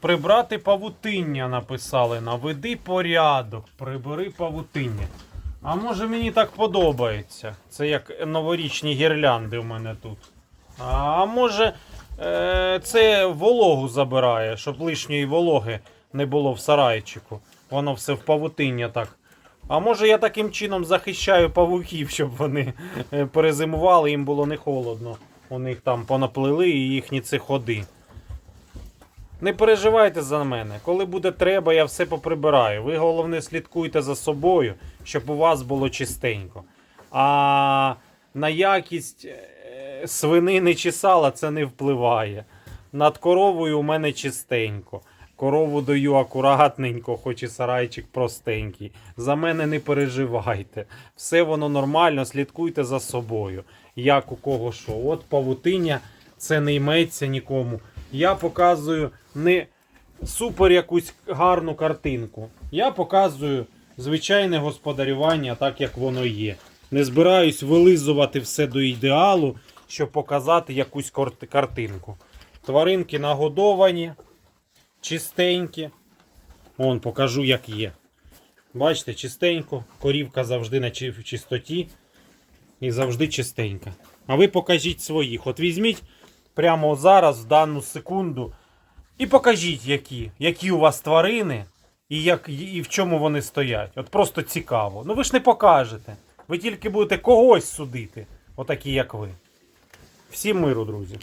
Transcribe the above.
Прибрати павутиння написали. Наведи порядок, прибери павутиння. А може мені так подобається. Це як новорічні гірлянди в мене тут. А може е, це вологу забирає, щоб лишньої вологи не було в сарайчику. Воно все в павутиння так. А може я таким чином захищаю павуків, щоб вони е, перезимували, їм було не холодно. У них там понаплили і їхні ці ходи. Не переживайте за мене. Коли буде треба, я все поприбираю. Ви головне слідкуйте за собою, щоб у вас було чистенько. А на якість е, свинини чи сала це не впливає. Над коровою у мене чистенько. Корову даю акуратненько, хоч і сарайчик простенький. За мене не переживайте. Все воно нормально, слідкуйте за собою. Як у кого що. От павутиння, це не йметься нікому. Я показую не супер якусь гарну картинку. Я показую звичайне господарювання, так як воно є. Не збираюсь вилизувати все до ідеалу, щоб показати якусь картинку. Тваринки нагодовані, чистенькі. Вон, покажу, як є. Бачите, чистенько, корівка завжди на чистоті і завжди чистенька. А ви покажіть своїх. От візьміть прямо зараз, в дану секунду, і покажіть, які, які у вас тварини і, як, і в чому вони стоять. От просто цікаво. Ну ви ж не покажете. Ви тільки будете когось судити, отакі, як ви. Всім миру, друзі.